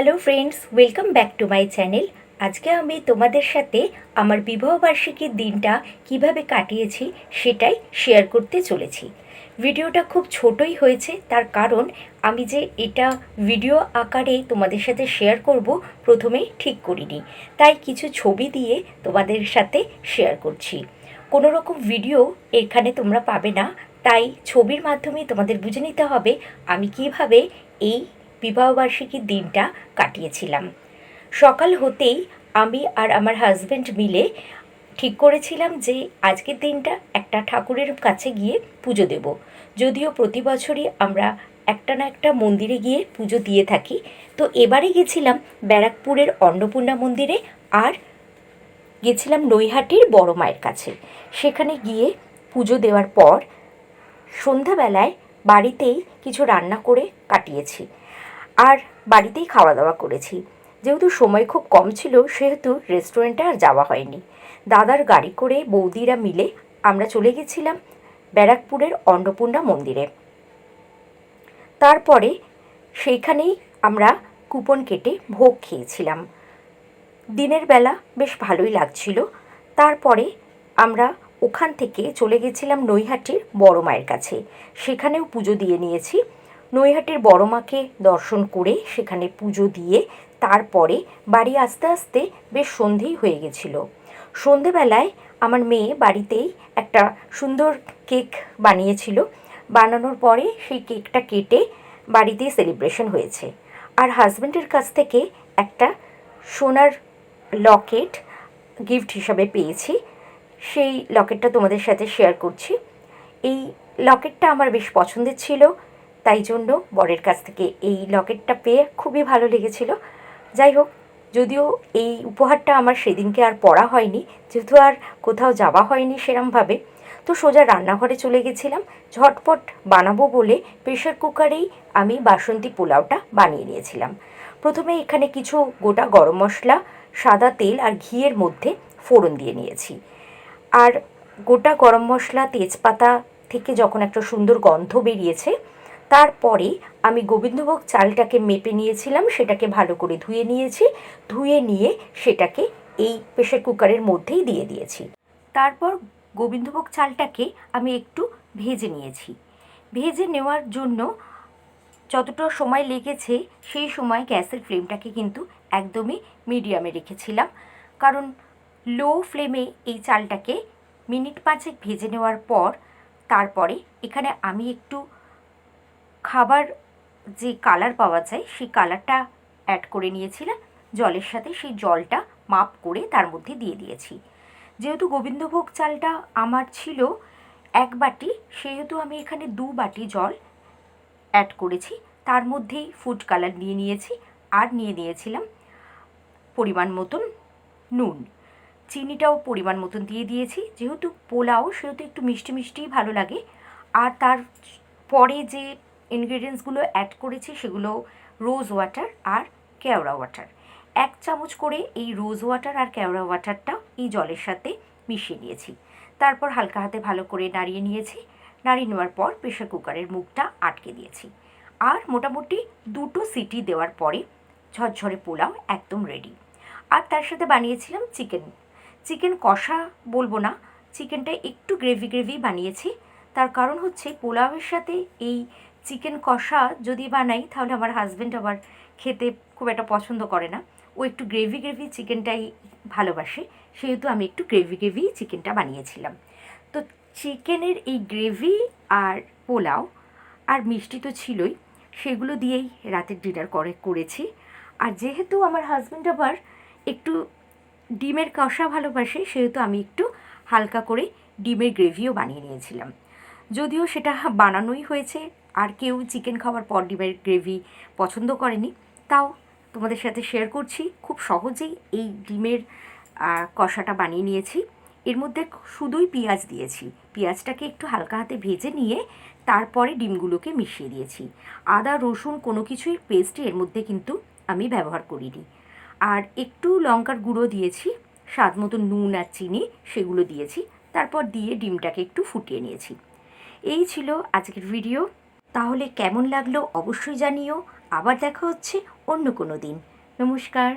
Hello friends welcome back to my channel আজকে আমি তোমাদের সাথে আমার বিবাহবার্ষিকীর দিনটা কীভাবে কাটিয়েছি সেটাই শেয়ার করতে চলেছি। ভিডিওটা খুব ছোটই হয়েছে, তার কারণ আমি যে এটা ভিডিও আকারে তোমাদের সাথে শেয়ার করব প্রথমেই ঠিক করিনি। তাই কিছু ছবি দিয়ে তোমাদের সাথে শেয়ার করছি। কোনো রকম ভিডিও এখানে তোমরা পাবে না, তাই ছবির মাধ্যমে তোমাদের বুঝে নিতে হবে আমি কীভাবে এই বিবাহবার্ষিকীর দিনটা কাটিয়েছিলাম। সকাল হতেই আমি আর আমার হাজব্যান্ড মিলে ঠিক করেছিলাম যে আজকের দিনটা একটা ঠাকুরের কাছে গিয়ে পুজো দেব। যদিও প্রতি বছরই আমরা একটা না একটা মন্দিরে গিয়ে পুজো দিয়ে থাকি। তো এবারে গেছিলাম ব্যারাকপুরের অন্নপূর্ণা মন্দিরে আর গেছিলাম নৈহাটির বড় মায়ের কাছে। সেখানে গিয়ে পুজো দেওয়ার পর সন্ধ্যাবেলায় বাড়িতেই কিছু রান্না করে কাটিয়েছি। আর বাড়িতেই খাওয়া দাওয়া করেছি। যেহেতু সময় খুব কম ছিল, সেহেতু রেস্টুরেন্টে আর যাওয়া হয়নি। দাদার গাড়ি করে বৌদিরা মিলে আমরা চলে গেছিলাম ব্যারাকপুরের অন্নপূর্ণা মন্দিরে। তারপরে সেইখানেই আমরা কুপন কেটে ভোগ খেয়েছিলাম। দিনের বেলা বেশ ভালোই লাগছিল। তারপরে আমরা ওখান থেকে চলে গেছিলাম নৈহাটির বড় মায়ের কাছে। সেখানেও পুজো দিয়ে নিয়েছি। নৈহাটির বড় মাকে দর্শন করে সেখানে পুজো দিয়ে তারপরে বাড়ি আস্তে আস্তে বেশ সন্ধেই হয়ে গেছিল। সন্ধেবেলায় আমার মেয়ে বাড়িতেই একটা সুন্দর কেক বানিয়েছিল। বানানোর পরে সেই কেকটা কেটে বাড়িতেই সেলিব্রেশন হয়েছে। আর হাজব্যান্ডের কাছ থেকে একটা সোনার লকেট গিফট হিসাবে পেয়েছি। সেই লকেটটা তোমাদের সাথে শেয়ার করছি। এই লকেটটা আমার বেশ পছন্দের ছিল। তাই জন্য বরের কাছ থেকে এই লকেটটা পেয়ে খুবই ভালো লেগেছিল। যাই হোক, যদিও এই উপহারটা আমার সেদিনকে আর পড়া হয়নি, যেহেতু আর কোথাও যাওয়া হয়নি সেরমভাবে, তো সোজা রান্নাঘরে চলে গেছিলাম। ঝটপট বানাবো বলে প্রেশার কুকারেই আমি বাসন্তী পোলাওটা বানিয়ে নিয়েছিলাম। প্রথমে এখানে কিছু গোটা গরম মশলা, সাদা তেল আর ঘিয়ের মধ্যে ফোড়ন দিয়ে নিয়েছি। আর গোটা গরম মশলা, তেজপাতা থেকে যখন একটা সুন্দর গন্ধ বেরিয়েছে তারপরে আমি গোবিন্দভোগ চালটাকে মেপে নিয়েছিলাম, সেটাকে ভালো করে ধুয়ে নিয়েছি, ধুয়ে নিয়ে সেটাকে এই প্রেশার কুকারের মধ্যেই দিয়ে দিয়েছি। তারপর গোবিন্দভোগ চালটাকে আমি একটু ভেজে নিয়েছি। ভেজে নেওয়ার জন্য যতটা সময় লেগেছে, সেই সময় গ্যাসের ফ্লেমটাকে কিন্তু একদমই মিডিয়ামে রেখেছিলাম। কারণ লো ফ্লেমে এই চালটাকে মিনিট পাঁচেক ভেজে নেওয়ার পর, তারপরে এখানে আমি একটু খাবার যে কালার পাওয়া যায়, সেই কালারটা অ্যাড করে নিয়েছিলাম জলের সাথে সেই জলটা মাপ করে তার মধ্যে দিয়ে দিয়েছি। যেহেতু গোবিন্দভোগ চালটা আমার ছিল এক বাটি, সেহেতু আমি এখানে দু বাটি জল অ্যাড করেছি। তার মধ্যেই ফুড কালার নিয়ে নিয়েছি আর নিয়ে নিয়েছিলাম পরিমাণ মতন নুন। চিনিটাও পরিমাণ মতন দিয়ে দিয়েছি। যেহেতু পোলাও, সেহেতু একটু মিষ্টি মিষ্টিই ভালো লাগে। আর তার পরে যে ইনগ্রেডিয়েন্টসগুলো অ্যাড করেছি সেগুলো রোজ ওয়াটার আর কেওড়া ওয়াটার এক চামচ করে এই রোজ ওয়াটার আর কেওড়া ওয়াটারটা এই জলের সাথে মিশিয়ে নিয়েছি। তারপর হালকা হাতে ভালো করে নাড়িয়ে নিয়েছি। নাড়িয়ে নেওয়ার পর প্রেশার কুকারের মুখটা আটকে দিয়েছি। আর মোটামুটি দুটো সিটি দেওয়ার পরে ঝরঝরে পোলাও একদম রেডি আর তার সাথে বানিয়েছিলাম চিকেন চিকেন কষা বলব না চিকেনটা একটু গ্রেভি গ্রেভি বানিয়েছি। তার কারণ হচ্ছে পোলাওয়ের সাথে এই চিকেন কষা যদি বানাই, তাহলে আমার হাজব্যান্ড আবার খেতে খুব একটা পছন্দ করে না। ও একটু গ্রেভি গ্রেভি চিকেনটাই ভালোবাসে, সেহেতু আমি একটু গ্রেভি গ্রেভি চিকেনটা বানিয়েছিলাম। তো চিকেনের এই গ্রেভি আর পোলাও আর মিষ্টি তো ছিলই, সেগুলো দিয়েই রাতের ডিনার করে, করেছি। আর যেহেতু আমার হাজব্যান্ড আবার একটু ডিমের কষা ভালোবাসে, সেহেতু আমি একটু হালকা করে ডিমের গ্রেভিও বানিয়ে নিয়েছিলাম। যদিও সেটা বানানোই হয়েছে, আর কেউ চিকেন খাওয়ার পর ডিমের গ্রেভি পছন্দ করেনি, তাও তোমাদের সাথে শেয়ার করছি। খুব সহজেই এই ডিমের কষাটা বানিয়ে নিয়েছি। এর মধ্যে শুধুই পেঁয়াজ দিয়েছি। পেঁয়াজটাকে একটু হালকা হাতে ভেজে নিয়ে তারপরে ডিমগুলোকে মিশিয়ে দিয়েছি। আদা, রসুন কোনো কিছুই পেস্টই এর মধ্যে কিন্তু আমি ব্যবহার করিনি। আর একটু লঙ্কার গুঁড়ো দিয়েছি, স্বাদ মতো নুন আর চিনি সেগুলো দিয়েছি। তারপর দিয়ে ডিমটাকে একটু ফুটিয়ে নিয়েছি। এই ছিল আজকের ভিডিও। তাহলে কেমন লাগল অবশ্যই জানিও। আবার দেখা হচ্ছে অন্য কোনো দিন। নমস্কার।